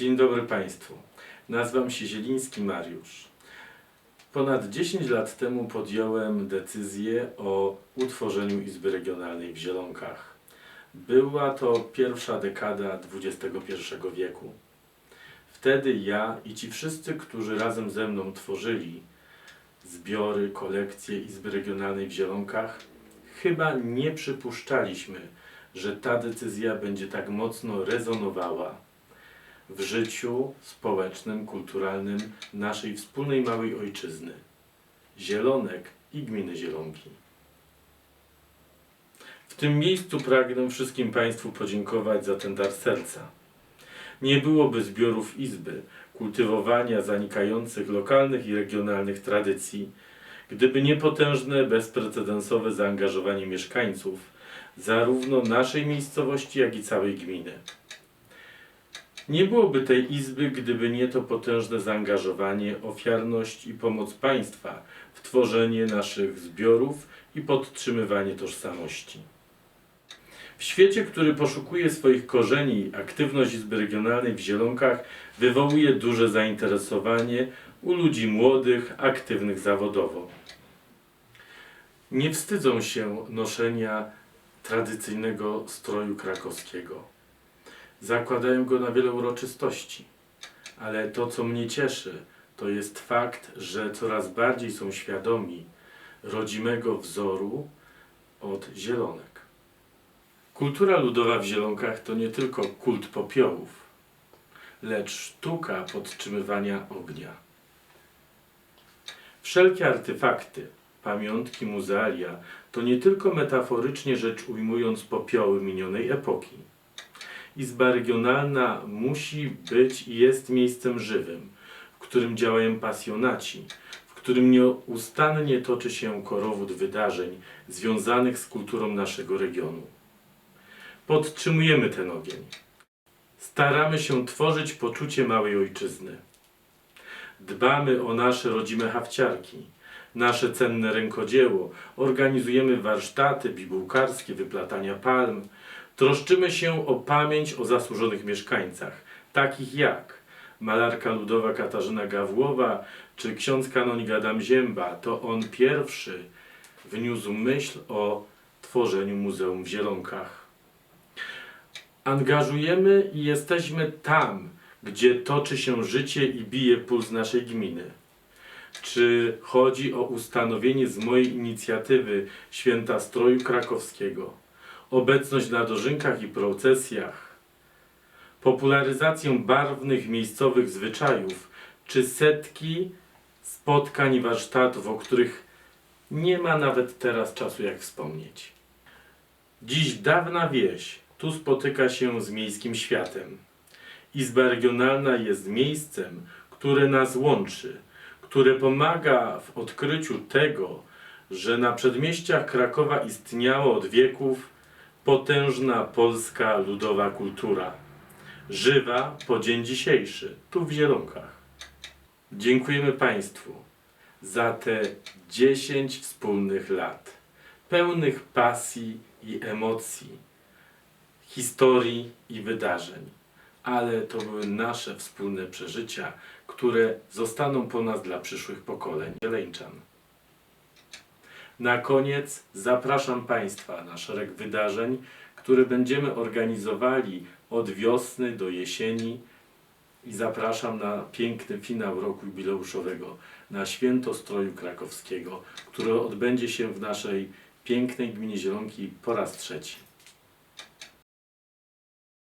Dzień dobry Państwu. Nazywam się Zieliński Mariusz. Ponad 10 lat temu podjąłem decyzję o utworzeniu Izby Regionalnej w Zielonkach. Była to pierwsza dekada XXI wieku. Wtedy ja i ci wszyscy, którzy razem ze mną tworzyli zbiory, kolekcje Izby Regionalnej w Zielonkach, chyba nie przypuszczaliśmy, że ta decyzja będzie tak mocno rezonowała w życiu społecznym, kulturalnym naszej wspólnej małej ojczyzny Zielonek i gminy Zielonki. W tym miejscu pragnę wszystkim Państwu podziękować za ten dar serca. Nie byłoby zbiorów Izby, kultywowania zanikających lokalnych i regionalnych tradycji, gdyby nie potężne, bezprecedensowe zaangażowanie mieszkańców, zarówno naszej miejscowości, jak i całej gminy. Nie byłoby tej izby, gdyby nie to potężne zaangażowanie, ofiarność i pomoc państwa w tworzenie naszych zbiorów i podtrzymywanie tożsamości. W świecie, który poszukuje swoich korzeni, aktywność Izby Regionalnej w Zielonkach wywołuje duże zainteresowanie u ludzi młodych, aktywnych zawodowo. Nie wstydzą się noszenia tradycyjnego stroju krakowskiego zakładają go na wiele uroczystości. Ale to, co mnie cieszy, to jest fakt, że coraz bardziej są świadomi rodzimego wzoru od zielonek. Kultura ludowa w zielonkach to nie tylko kult popiołów, lecz sztuka podtrzymywania ognia. Wszelkie artefakty, pamiątki, muzealia to nie tylko metaforycznie rzecz ujmując popioły minionej epoki Izba Regionalna musi być i jest miejscem żywym, w którym działają pasjonaci, w którym nieustannie toczy się korowód wydarzeń związanych z kulturą naszego regionu. Podtrzymujemy ten ogień. Staramy się tworzyć poczucie małej ojczyzny. Dbamy o nasze rodzime hawciarki, nasze cenne rękodzieło, organizujemy warsztaty bibułkarskie, wyplatania palm, Troszczymy się o pamięć o zasłużonych mieszkańcach, takich jak malarka ludowa Katarzyna Gawłowa czy ksiądz kanonik Adam Zięba. To on pierwszy wniósł myśl o tworzeniu Muzeum w Zielonkach. Angażujemy i jesteśmy tam, gdzie toczy się życie i bije puls naszej gminy. Czy chodzi o ustanowienie z mojej inicjatywy Święta Stroju Krakowskiego? Obecność na dożynkach i procesjach, popularyzację barwnych miejscowych zwyczajów, czy setki spotkań i warsztatów, o których nie ma nawet teraz czasu jak wspomnieć. Dziś dawna wieś tu spotyka się z miejskim światem. Izba regionalna jest miejscem, które nas łączy, które pomaga w odkryciu tego, że na przedmieściach Krakowa istniało od wieków potężna polska ludowa kultura, żywa po dzień dzisiejszy, tu w Zielonkach. Dziękujemy Państwu za te 10 wspólnych lat, pełnych pasji i emocji, historii i wydarzeń, ale to były nasze wspólne przeżycia, które zostaną po nas dla przyszłych pokoleń Zieleńczan. Na koniec zapraszam Państwa na szereg wydarzeń, które będziemy organizowali od wiosny do jesieni i zapraszam na piękny finał roku jubileuszowego, na Święto Stroju Krakowskiego, które odbędzie się w naszej pięknej gminie Zielonki po raz trzeci.